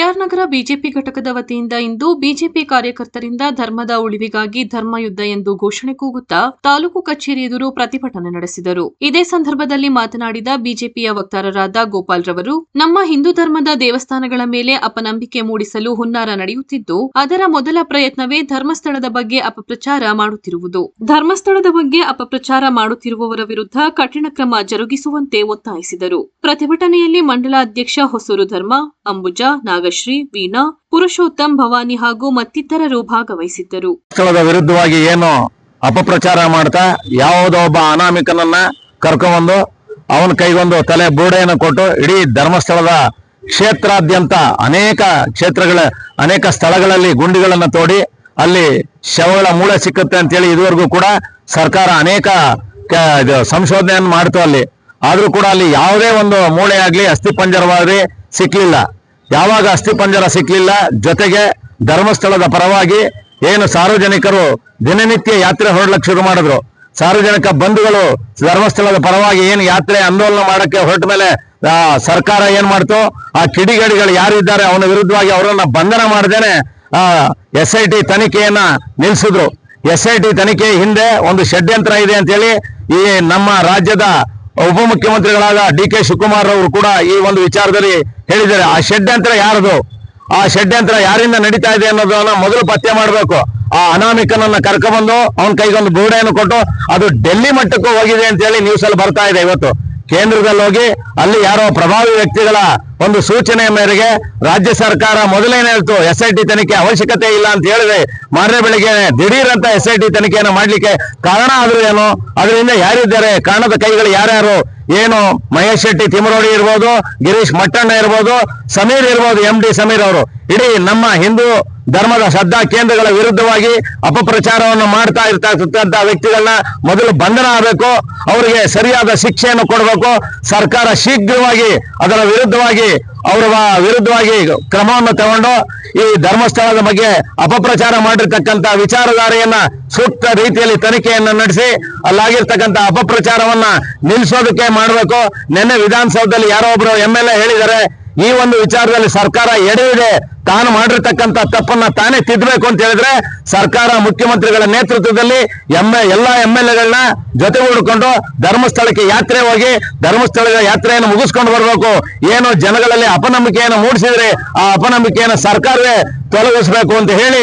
K R ನಗರ BJP ಘಟಕದ ವತಿಯಿಂದ ಇಂದು BJP ಕಾರ್ಯಕರ್ತರಿಂದ ಧರ್ಮದ ಉಳಿವಿಗಾಗಿ ಧರ್ಮಯುದ್ಧ ಎಂದು ಘೋಷಣೆ ಕೂಗುತ್ತಾ ತಾಲೂಕು ಕಚೇರಿ ಎದುರು ಪ್ರತಿಭಟನೆ ನಡೆಸಿದರು. ಇದೇ ಸಂದರ್ಭದಲ್ಲಿ ಮಾತನಾಡಿದ ಬಿಜೆಪಿಯ ವಕ್ತಾರರಾದ ಗೋಪಾಲ್ ರವರು, ನಮ್ಮ ಹಿಂದೂ ಧರ್ಮದ ದೇವಸ್ಥಾನಗಳ ಮೇಲೆ ಅಪನಂಬಿಕೆ ಮೂಡಿಸಲು ಹುನ್ನಾರ ನಡೆಯುತ್ತಿದ್ದು, ಅದರ ಮೊದಲ ಪ್ರಯತ್ನವೇ ಧರ್ಮಸ್ಥಳದ ಬಗ್ಗೆ ಅಪಪ್ರಚಾರ ಮಾಡುತ್ತಿರುವುದು. ಧರ್ಮಸ್ಥಳದ ಬಗ್ಗೆ ಅಪಪ್ರಚಾರ ಮಾಡುತ್ತಿರುವವರ ವಿರುದ್ಧ ಕಠಿಣ ಕ್ರಮ ಜರುಗಿಸುವಂತೆ ಒತ್ತಾಯಿಸಿದರು. ಪ್ರತಿಭಟನೆಯಲ್ಲಿ ಮಂಡಲ ಅಧ್ಯಕ್ಷ ಹೊಸೂರು ಧರ್ಮ ಅಂಬುಜಾ, ನಾಗಶ್ರೀ, ವೀಣಾ, ಪುರುಷೋತ್ತಮ್ ಭವಾನಿ ಹಾಗೂ ಮತ್ತಿತರರು ಭಾಗವಹಿಸಿದ್ದರು. ಸ್ಥಳದ ವಿರುದ್ಧವಾಗಿ ಏನು ಅಪಪ್ರಚಾರ ಮಾಡ್ತಾ ಯಾವುದೋ ಒಬ್ಬ ಅನಾಮಿಕನನ್ನ ಕರ್ಕೊಂಡು ಅವನ ಕೈಗೊಂದು ತಲೆ ಬೂಡೆಯನ್ನು ಕೊಟ್ಟು ಇಡೀ ಧರ್ಮಸ್ಥಳದ ಕ್ಷೇತ್ರಾದ್ಯಂತ ಅನೇಕ ಕ್ಷೇತ್ರಗಳ, ಅನೇಕ ಸ್ಥಳಗಳಲ್ಲಿ ಗುಂಡಿಗಳನ್ನ ತೋಡಿ ಅಲ್ಲಿ ಶವಗಳ ಮೂಳೆ ಸಿಕ್ಕುತ್ತೆ ಅಂತೇಳಿ ಇದುವರೆಗೂ ಕೂಡ ಸರ್ಕಾರ ಅನೇಕ ಸಂಶೋಧನೆಯನ್ನು ಮಾಡ್ತು ಅಲ್ಲಿ. ಆದ್ರೂ ಕೂಡ ಅಲ್ಲಿ ಯಾವುದೇ ಒಂದು ಮೂಳೆ ಆಗ್ಲಿ, ಅಸ್ಥಿ ಪಂಜರವಾಗ್ಲಿ ಸಿಕ್ಲಿಲ್ಲ. ಯಾವಾಗ ಅಸ್ಥಿ ಪಂಜರ ಸಿಕ್ಲಿಲ್ಲ, ಜೊತೆಗೆ ಧರ್ಮಸ್ಥಳದ ಪರವಾಗಿ ಏನು ಸಾರ್ವಜನಿಕರು ದಿನನಿತ್ಯ ಯಾತ್ರೆ ಹೊರಡ್ಲಕ್ಕೆ ಶುರು ಮಾಡಿದ್ರು. ಸಾರ್ವಜನಿಕ ಬಂಧುಗಳು ಧರ್ಮಸ್ಥಳದ ಪರವಾಗಿ ಏನು ಯಾತ್ರೆ ಆಂದೋಲನ ಮಾಡಕ್ಕೆ ಹೊರಟ ಮೇಲೆ ಸರ್ಕಾರ ಏನ್ ಮಾಡ್ತು? ಆ ಕಿಡಿಗೇಡಿಗಳು ಯಾರಿದ್ದಾರೆ ಅವನ ವಿರುದ್ಧವಾಗಿ ಅವರನ್ನ ಬಂಧನ ಮಾಡದೇನೆ ಆ, ಎಸ್ ಐ ಟಿ ತನಿಖೆಯನ್ನ ನಿಲ್ಸಿದ್ರು. ಎಸ್ ಐ ಟಿ ತನಿಖೆ ಹಿಂದೆ ಒಂದು ಷಡ್ಯಂತ್ರ ಇದೆ ಅಂತೇಳಿ ಈ ನಮ್ಮ ರಾಜ್ಯದ ಉಪಮುಖ್ಯಮಂತ್ರಿಗಳಾದ ಡಿ ಕೆ ಶಿವಕುಮಾರ್ ಅವರು ಕೂಡ ಈ ಒಂದು ವಿಚಾರದಲ್ಲಿ ಹೇಳಿದ್ದಾರೆ, ಆ ಷಡ್ಯಂತ್ರ ಯಾರದು? ಆ ಷಡ್ಯಂತ್ರ ಯಾರಿಂದ ನಡೀತಾ ಇದೆ ಅನ್ನೋದನ್ನ ಮೊದಲು ಪತ್ತೆ ಮಾಡಬೇಕು. ಆ ಅನಾಮಿಕನನ್ನ ಕರ್ಕೊಂಡ್ಬಂದು ಅವನ ಕೈಗೊಂದು ಬೂಡೆಯನ್ನು ಕೊಟ್ಟು ಅದು ಡೆಲ್ಲಿ ಮಟ್ಟಕ್ಕೂ ಹೋಗಿದೆ ಅಂತ ಹೇಳಿ ನ್ಯೂಸ್ ಅಲ್ಲಿ ಬರ್ತಾ ಇದೆ ಇವತ್ತು. ಕೇಂದ್ರದಲ್ಲಿ ಹೋಗಿ ಅಲ್ಲಿ ಯಾರೋ ಪ್ರಭಾವಿ ವ್ಯಕ್ತಿಗಳ ಒಂದು ಸೂಚನೆ ಮೇರೆಗೆ ರಾಜ್ಯ ಸರ್ಕಾರ ಮೊದಲೇನೆ ಹೇಳ್ತು ಎಸ್ ಐ ಟಿ ತನಿಖೆ ಅವಶ್ಯಕತೆ ಇಲ್ಲ ಅಂತ ಹೇಳಿದೆ. ಮಾರನೇ ಬೆಳಿಗ್ಗೆ ದಿಢೀರ್ ಅಂತ ಎಸ್ ಐ ಟಿ ತನಿಖೆಯನ್ನು ಮಾಡ್ಲಿಕ್ಕೆ ಕಾರಣ ಆದ್ರೂ ಏನು? ಅದರಿಂದ ಯಾರಿದ್ದಾರೆ? ಕಾರಣದ ಕೈಗಳು ಯಾರ್ಯಾರು? ಏನು ಮಹೇಶ್ ಶೆಟ್ಟಿ ತಿಮರೋಡಿ ಇರ್ಬೋದು, ಗಿರೀಶ್ ಮಟ್ಟಣ್ಣ ಇರ್ಬೋದು, ಸಮೀರ್ ಇರ್ಬೋದು ಎಂ ಡಿ ಸಮೀರ್ ಅವರು. ಇಡೀ ನಮ್ಮ ಹಿಂದೂ ಧರ್ಮದ ಶ್ರದ್ಧಾ ಕೇಂದ್ರಗಳ ವಿರುದ್ಧವಾಗಿ ಅಪಪ್ರಚಾರವನ್ನು ಮಾಡ್ತಾ ಇರ್ತಕ್ಕಂಥ ವ್ಯಕ್ತಿಗಳನ್ನ ಮೊದಲು ಬಂಧನ ಆಗಬೇಕು, ಅವರಿಗೆ ಸರಿಯಾದ ಶಿಕ್ಷೆಯನ್ನು ಕೊಡಬೇಕು, ಸರ್ಕಾರ ಶೀಘ್ರವಾಗಿ ಅದರ ವಿರುದ್ಧವಾಗಿ, ಅವರ ವಿರುದ್ಧವಾಗಿ ಕ್ರಮವನ್ನು ತಗೊಂಡು ಈ ಧರ್ಮಸ್ಥಳದ ಬಗ್ಗೆ ಅಪಪ್ರಚಾರ ಮಾಡಿರ್ತಕ್ಕಂಥ ವಿಚಾರಧಾರೆಯನ್ನ ಸೂಕ್ತ ರೀತಿಯಲ್ಲಿ ತನಿಖೆಯನ್ನು ನಡೆಸಿ, ಅಲ್ಲಾಗಿರ್ತಕ್ಕಂಥ ಅಪಪ್ರಚಾರವನ್ನ ನಿಲ್ಲಿಸೋದಕ್ಕೆ ಮಾಡಬೇಕು. ನಿನ್ನೆ ವಿಧಾನಸೌಧದಲ್ಲಿ ಯಾರೋ ಒಬ್ರು ಎಂ ಎಲ್ ಎ ಹೇಳಿದ್ದಾರೆ, ಈ ಒಂದು ವಿಚಾರದಲ್ಲಿ ಸರ್ಕಾರ ಎಡೆಯಿದೆ ತಾನು ಮಾಡಿರ್ತಕ್ಕಂಥ ತಪ್ಪನ್ನ ತಾನೇ ತಿದ್ದಬೇಕು ಅಂತ ಹೇಳಿದ್ರೆ ಸರ್ಕಾರ ಮುಖ್ಯಮಂತ್ರಿಗಳ ನೇತೃತ್ವದಲ್ಲಿ ಎಂ ಎಲ್ಲಾ ಎಂ ಎಲ್ ಎಗಳನ್ನ ಜೊತೆಗೂಡಿಕೊಂಡು ಧರ್ಮಸ್ಥಳಕ್ಕೆ ಯಾತ್ರೆ ಹೋಗಿ ಧರ್ಮಸ್ಥಳದ ಯಾತ್ರೆಯನ್ನು ಮುಗಿಸ್ಕೊಂಡು ಬರಬೇಕು. ಏನು ಜನಗಳಲ್ಲಿ ಅಪನಂಬಿಕೆಯನ್ನು ಮೂಡಿಸಿದ್ರೆ ಆ ಅಪನಂಬಿಕೆಯನ್ನು ಸರ್ಕಾರವೇ ತೊಲಗಿಸಬೇಕು ಅಂತ ಹೇಳಿ